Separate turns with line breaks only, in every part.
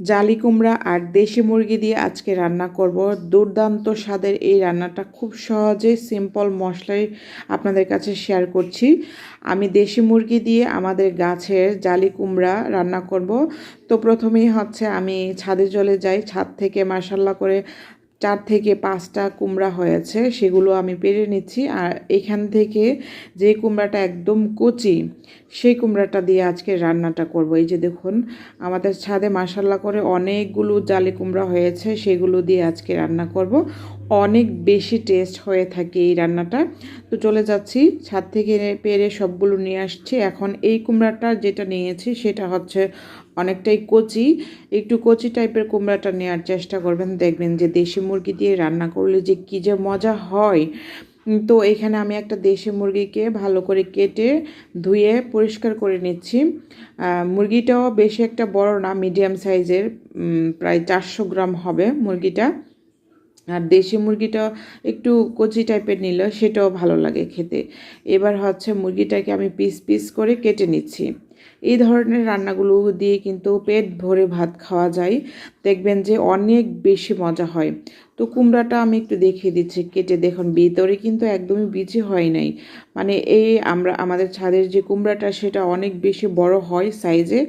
জালি কুমড়া আর দেশি মুরগি দিয়ে আজকে রান্না করব। দুর্দান্ত স্বাদের এই রান্নাটা খুব সহজে সিম্পল মশলায় আপনাদের কাছে শেয়ার করছি। আমি দেশি মুরগি দিয়ে আমাদের গাছের জালি কুমড়া রান্না করব। তো প্রথমেই হচ্ছে আমি ছাদে চলে যাই। ছাদ থেকে মার্শাল্লা করে চার থেকে পাঁচটা কুমড়া হয়েছে, সেগুলো আমি পেরে নিচ্ছি। আর এখান থেকে যে কুমড়াটা একদম কচি, সেই কুমড়াটা দিয়ে আজকে রান্নাটা করব। এই যে দেখুন, আমাদের ছাদে মাসাল্লা করে অনেকগুলো জালি কুমড়া হয়েছে, সেগুলো দিয়ে আজকে রান্না করব। অনেক বেশি টেস্ট হয়ে থাকে এই রান্নাটা। তো চলে যাচ্ছি, ছাদ থেকে পেরে সবগুলো নিয়ে আসছি। এখন এই কুমড়াটা যেটা নিয়েছি সেটা হচ্ছে অনেকটাই কচি। একটু কচি টাইপের কুমড়াটা নেওয়ার চেষ্টা করবেন। দেখবেন যে দেশি মুরগি দিয়ে রান্না করলে যে কী যে মজা হয়। তো এখানে আমি একটা দেশি মুরগিকে ভালো করে কেটে ধুয়ে পরিষ্কার করে নিচ্ছি। মুরগিটাও বেশি একটা বড় না মিডিয়াম সাইজের প্রায় চারশো গ্রাম হবে মুরগিটা। আর দেশি মুরগিটা একটু কচি টাইপের নিল সেটাও ভালো লাগে খেতে। এবার হচ্ছে মুরগিটাকে আমি পিস পিস করে কেটে নিচ্ছি। এই ধরনের রান্নাগুলো দিয়ে কিন্তু পেট ভরে ভাত খাওয়া যায়। দেখবেন যে অনেক বেশি মজা হয়। তো কুমড়াটা আমি একটু দেখিয়ে দিচ্ছি, কেটে দেখুন, ভিতরে কিন্তু একদমই বিচি হয় নাই। মানে এই আমরা, আমাদের ছাদের যে কুমড়াটা, সেটা অনেক বেশি বড় হয় সাইজে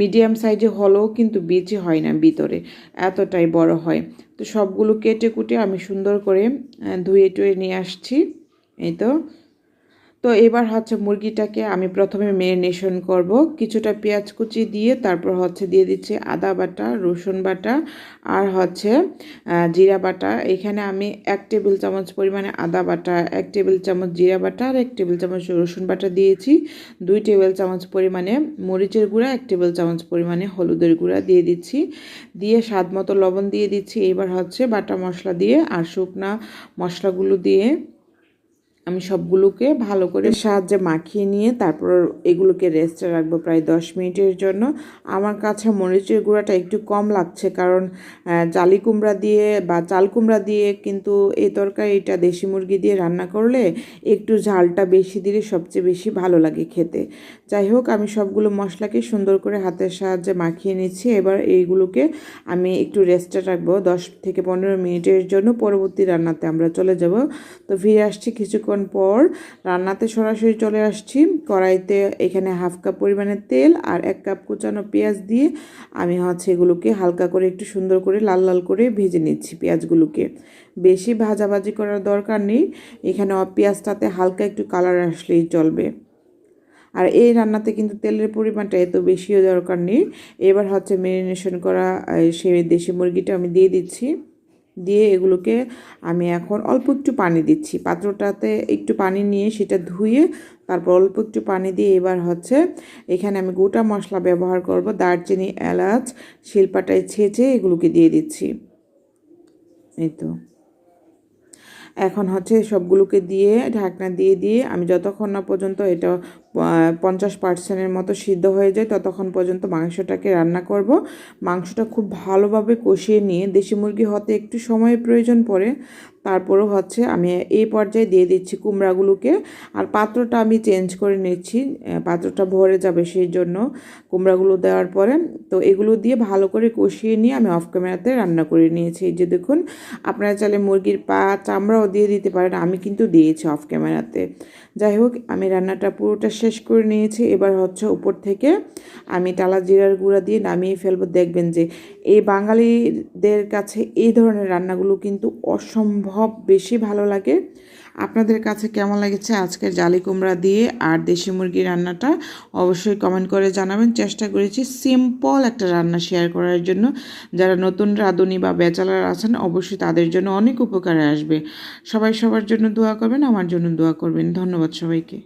মিডিয়াম সাইজে হলেও কিন্তু বিচি হয় না ভিতরে, এতটাই বড় হয়। তো সবগুলো কেটে কুটে আমি সুন্দর করে ধুয়ে টুয়ে নিয়ে আসছি। এই তো। তো এবার হচ্ছে মুরগিটাকে আমি প্রথমে মেরিনেশন করব। কিছুটা পেঁয়াজ কুচি দিয়ে তারপর হচ্ছে দিয়ে দিচ্ছি আদা বাটা, রসুন বাটা আর হচ্ছে জিরা বাটা। এখানে আমি এক টেবিল চামচ পরিমাণে আদা বাটা, এক টেবিল চামচ জিরা বাটা আর এক টেবিল চামচ রসুন বাটা দিয়েছি। দুই টেবিল চামচ পরিমাণে মরিচের গুঁড়া, এক টেবিল চামচ পরিমাণে হলুদের গুঁড়া দিয়ে দিচ্ছি। দিয়ে স্বাদ মতো লবণ দিয়ে দিচ্ছি। এবার হচ্ছে বাটা মশলা দিয়ে আর শুকনা মশলাগুলো দিয়ে আমি সবগুলোকে ভালো করে সাহায্যে মাখিয়ে নিয়ে তারপর এগুলোকে রেস্টে রাখব প্রায় দশ মিনিটের জন্য। আমার কাছে মরিচের গুঁড়াটা একটু কম লাগছে কারণ জালি কুমড়া দিয়ে বা চাল কুমড়া দিয়ে কিন্তু এই তরকারিটা দেশি মুরগি দিয়ে রান্না করলে একটু ঝালটা বেশি দিলে সবচেয়ে বেশি ভালো লাগে খেতে। যাই হোক, আমি সবগুলো মশলাকে সুন্দর করে হাতের সাহায্যে মাখিয়ে নিচ্ছি। এবার এইগুলোকে আমি একটু রেস্টে রাখব। দশ থেকে পনেরো মিনিটের জন্য পরবর্তী রান্নাতে আমরা চলে যাব। তো ফিরে আসছি কিছুক্ষণ কিছুক্ষণ পর রান্নাতে সরাসরি চলে আসছি। কড়াইতে এখানে হাফ কাপ পরিমাণে তেল আর এক কাপ কুচানো পেঁয়াজ দিয়ে আমি হচ্ছে এগুলোকে হালকা করে একটু সুন্দর করে লাল লাল করে ভেজে নিচ্ছি পেঁয়াজগুলোকে। বেশি ভাজাভাজি করার দরকার নেই, এখানে পেঁয়াজটাতে হালকা একটু কালার আসলেই চলবে। আর এই রান্নাতে কিন্তু তেলের পরিমাণটা এত বেশিও দরকার নেই। এবার হচ্ছে মেরিনেশন করা সে দেশি মুরগিটা আমি দিয়ে দিচ্ছি। দিয়ে এগুলোকে আমি এখন অল্প একটু পানি দিচ্ছি। পাত্রটাতে একটু পানি নিয়ে সেটা ধুয়ে তারপর অল্প একটু পানি দিয়ে এবার হচ্ছে এখানে আমি গোটা মশলা ব্যবহার করব। দারচিনি, এলাচ, শিল্পাটায় ছেঁচে এগুলোকে দিয়ে দিচ্ছি। এই তো। এখন হচ্ছে সবগুলোকে দিয়ে, ঢাকনা দিয়ে দিয়ে আমি যতক্ষণ না পর্যন্ত এটা পঞ্চাশ পার্সেন্টের মতো সিদ্ধ হয়ে যায়, ততক্ষণ পর্যন্ত মাংসটাকে রান্না করব। মাংসটা খুব ভালোভাবে কষিয়ে নিয়ে দেশি মুরগি হতে একটু সময়ের প্রয়োজন পড়ে, তারপরও হচ্ছে আমি এই পর্যায়ে দিয়ে দিচ্ছি কুমড়াগুলোকে। আর পাত্রটা আমি চেঞ্জ করে নিচ্ছি পাত্রটা ভরে যাবে সেই জন্য কুমড়াগুলো দেওয়ার পরে। তো এগুলো দিয়ে ভালো করে কষিয়ে নিয়ে আমি অফ ক্যামেরাতে রান্না করে নিয়েছি। যে দেখুন, আপনারা চাইলে মুরগির পা চামড়াও দিয়ে দিতে পারেন, আমি কিন্তু দিয়েছি অফ ক্যামেরাতে যাই হোক, আমি রান্নাটা পুরোটা শেষ করে নিয়েছি। এবার হচ্ছে উপর থেকে আমি টালা জিরার গুঁড়া দিয়ে নামিয়ে ফেলব। দেখবেন যে এই বাঙালিদের কাছে এই ধরনের রান্নাগুলো কিন্তু অসম্ভব বেশি ভালো লাগে। আপনাদের কাছে কেমন লেগেছে আজকের জালি কুমড়া দিয়ে আর দেশি মুরগি রান্নাটা? অবশ্যই কমেন্ট করে জানাবেন। চেষ্টা করেছি সিম্পল একটা রান্না শেয়ার করার জন্য। যারা নতুন রাঁধুনি বা বেচালার আছেন, অবশ্যই তাদের জন্য অনেক উপকারে আসবে। সবাই সবার জন্য দোয়া করবেন, আমার জন্য দোয়া করবেন। ধন্যবাদ সবাইকে।